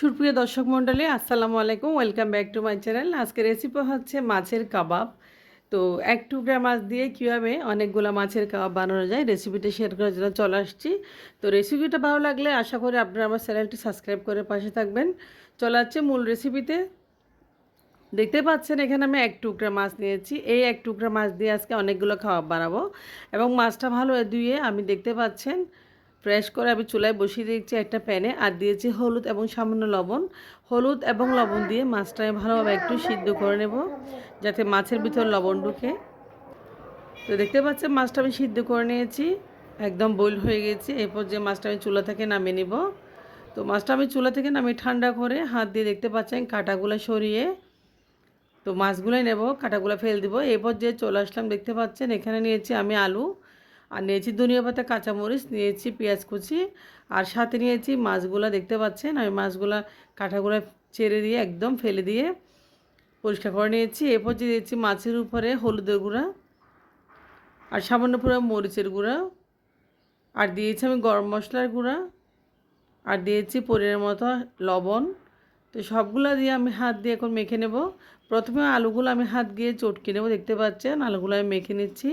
সুপ্রিয় দর্শক মণ্ডলী, আসসালামু আলাইকুম। Welcome back to my channel আজকে রেসিপি হচ্ছে মাছের কাবাব। তো এক টুকরা মাছ দিয়ে কীভাবে অনেকগুলো মাছের কাবাব বানানো যায় রেসিপিটা শেয়ার করার জন্য চলে আসছি। তো রেসিপিটা ভালো লাগলে আশা করি আপনারা আমার চ্যানেলটি সাবস্ক্রাইব করে পাশে থাকবেন। চলে যাচ্ছে মূল রেসিপিতে দেখতে পাচ্ছেন, এখানে আমি এক টুকরা মাছ নিয়েছি। এই এক টুকরা মাছ দিয়ে আজকে অনেকগুলো খাবার বানাবো। এবং মাছটা ভালো ধুয়ে আমি দেখতে পাচ্ছেন ফ্রেশ করে আমি চুলায় বসিয়ে দিয়েছি একটা প্যানে আর দিয়েছি হলুদ এবং সামান্য লবণ। হলুদ এবং লবণ দিয়ে মাছটা ভালোভাবে একটু সিদ্ধ করে নেব যাতে মাছের ভিতর লবণ ঢুকে। তো দেখতে পাচ্ছেন মাছটা আমি সিদ্ধ করে নিয়েছি, একদম বইল হয়ে গেছে। এরপর যে মাছটা আমি চুলা থেকে নামিয়ে নিব। তো মাছটা আমি চুলা থেকে নামিয়ে ঠান্ডা করে হাত দিয়ে দেখতে পাচ্ছেন কাঁটাগুলো সরিয়ে। তো মাছগুলোই নেব, কাঁটাগুলো ফেল দিব। এরপর যে চলে আসলাম দেখতে পাচ্ছেন এখানে নিয়েছি আমি আলু। আর নিয়েছি ধনিয়া পাতা, কাঁচামরিচ, নিয়েছি পেঁয়াজ কুচি, আর সাথে নিয়েছি মাছগুলো, দেখতে পাচ্ছেন? আমি মাছগুলো কাঁটাগুলো চেড়ে দিয়ে একদম ফেলে দিয়ে পরিষ্কার করে নিয়েছি। এরপর যে দিয়েছি মাছের উপরে হলুদের গুঁড়া আর সামান্য পুরো মরিচের গুঁড়া। আর দিয়েছি আমি গরম মশলার গুঁড়া আর দিয়েছি পরিমাণের মতো লবণ। তো সবগুলো দিয়ে আমি হাত দিয়ে এখন মেখে নেব। প্রথমে আলুগুলো আমি হাত দিয়ে চটকে নেব, দেখতে পাচ্ছেন? আলুগুলো আমি মেখে নিচ্ছি।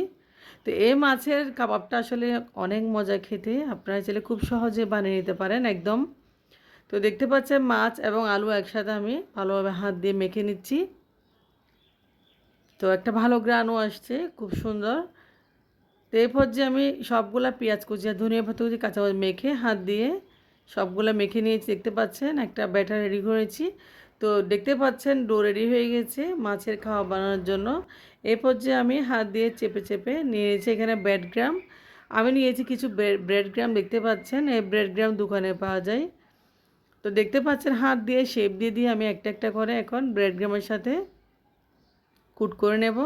তো এই মাছের কাবাবটা আসলে অনেক মজা খেতে। আপনারা চাইলে খুব সহজে বানিয়ে নিতে পারেন একদম। তো দেখতে পাচ্ছেন মাছ এবং আলু একসাথে আমি ভালোভাবে হাত দিয়ে মেখে নিচ্ছি। তো একটা ভালো গ্রানও আসছে, খুব সুন্দর। তো এরপর যে আমি সবগুলা পেঁয়াজ কুচি আর ধনিয়া পাতা কুচি কাঁচা মেখে হাত দিয়ে সবগুলো মেখে নিয়েছি। দেখতে পাচ্ছেন একটা ব্যাটার রেডি করেছি। তো দেখতে পাচ্ছেন ডো রেডি হয়ে গেছে মাছের খাওয়া বানানোর জন্য। এই পর্যায়ে আমি হাত দিয়ে চেপে চেপে নিয়েছি এখানে ব্রেড গ্রাম আমি নিয়েছি কিছু ব্রেড গ্রাম দেখতে পাচ্ছেন, এই ব্রেড গ্রাম দোকানে পাওয়া যায়। তো দেখতে পাচ্ছেন হাত দিয়ে শেপ দিয়ে দিয়ে আমি একটা একটা করে এখন ব্রেড গ্রামের সাথে কুট করে নেব।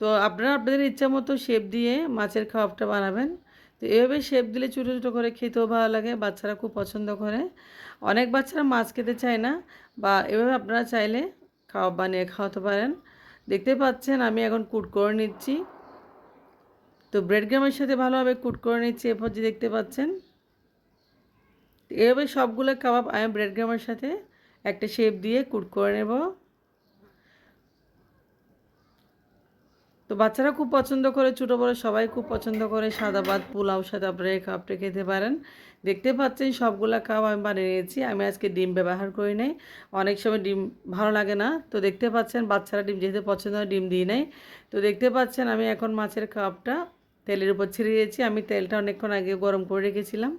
তো আপনারা আপনাদের ইচ্ছা মতো শেপ দিয়ে মাছের খাওয়াটা বানাবেন। তো এভাবে শেপ দিলে ছোটো ছোটো করে খেতেও ভালো লাগে, বাচ্চারা খুব পছন্দ করে। অনেক বাচ্চারা মাছ খেতে চায় না, বা এভাবে আপনারা চাইলে খাওয়া বানিয়ে খাওয়াতে পারেন। দেখতে পাচ্ছেন আমি এখন কুট করে নিচ্ছি। তো ব্রেড গ্রামের সাথে ভালোভাবে কুট করে নিচ্ছি, এরপর যে দেখতে পাচ্ছেন। এভাবে সবগুলো কাবাব আমি ব্রেড গ্রামের সাথে একটা শেপ দিয়ে কুট করে নেব। তো বাচ্চারা খুব পছন্দ করে, ছোটো বড়ো সবাই খুব পছন্দ করে। সাদা ভাত, পোলাও, সাদা এই কাপটা খেতে পারেন। দেখতে পাচ্ছেন সবগুলা কাপ আমি বানিয়ে নিয়েছি। আমি আজকে ডিম ব্যবহার করি নাই। অনেক সময় ডিম ভালো লাগে না। তো দেখতে পাচ্ছেন বাচ্চারা ডিম যেহেতু পছন্দ হয়, ডিম দিই নাই। তো দেখতে পাচ্ছেন আমি এখন মাছের কাপটা তেলের উপর ছেড়ে দিয়েছি। আমি তেলটা অনেকক্ষণ আগে গরম করে রেখেছিলাম।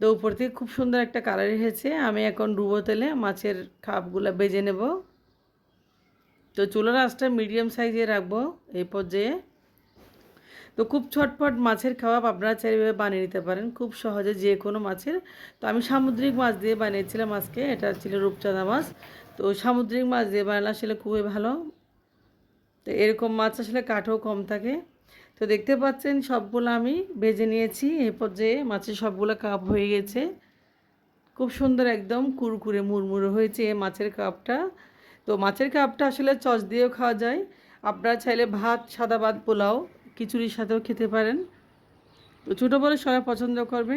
তো উপর থেকে খুব সুন্দর একটা কালার এসেছে। আমি এখন ডুবো তেলে মাছের কাপগুলো বেজে নেব। তো চুলার আঁচটা মিডিয়াম সাইজে রাখব, এই পর্যায়ে। তো খুব ছটফট মাছের খাবার আপনারা চাইভাবে বানিয়ে নিতে পারেন, খুব সহজে যে কোনো মাছের। তো আমি সামুদ্রিক মাছ দিয়ে বানিয়েছিলাম আজকে, এটা ছিল রূপচাঁদা মাছ। তো সামুদ্রিক মাছ দিয়ে বানালে আসলে খুবই ভালো। তো এরকম মাছ আসলে কাঠও কম থাকে। তো দেখতে পাচ্ছেন সবগুলো আমি ভেজে নিয়েছি, এই পর্যায়ে মাছের সবগুলো কাপ হয়ে গেছে। খুব সুন্দর একদম কুরকুরে, মুড়মুড়ে হয়েছে এই মাছের কাপটা তো মাছের কাপটা আসলে চচ দিয়েও খাওয়া যায়। আপনারা চাইলে ভাত, সাদা ভাত, পোলাও, খিচুড়ির সাথেও খেতে পারেন। তো ছোটো বড়ো সবাই পছন্দ করবে।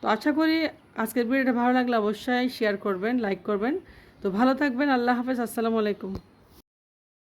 তো আশা করি আজকের ভিডিওটা ভালো লাগলে অবশ্যই শেয়ার করবেন লাইক করবেন। তো ভালো থাকবেন, আল্লাহ হাফেজ, আসসালামু আলাইকুম।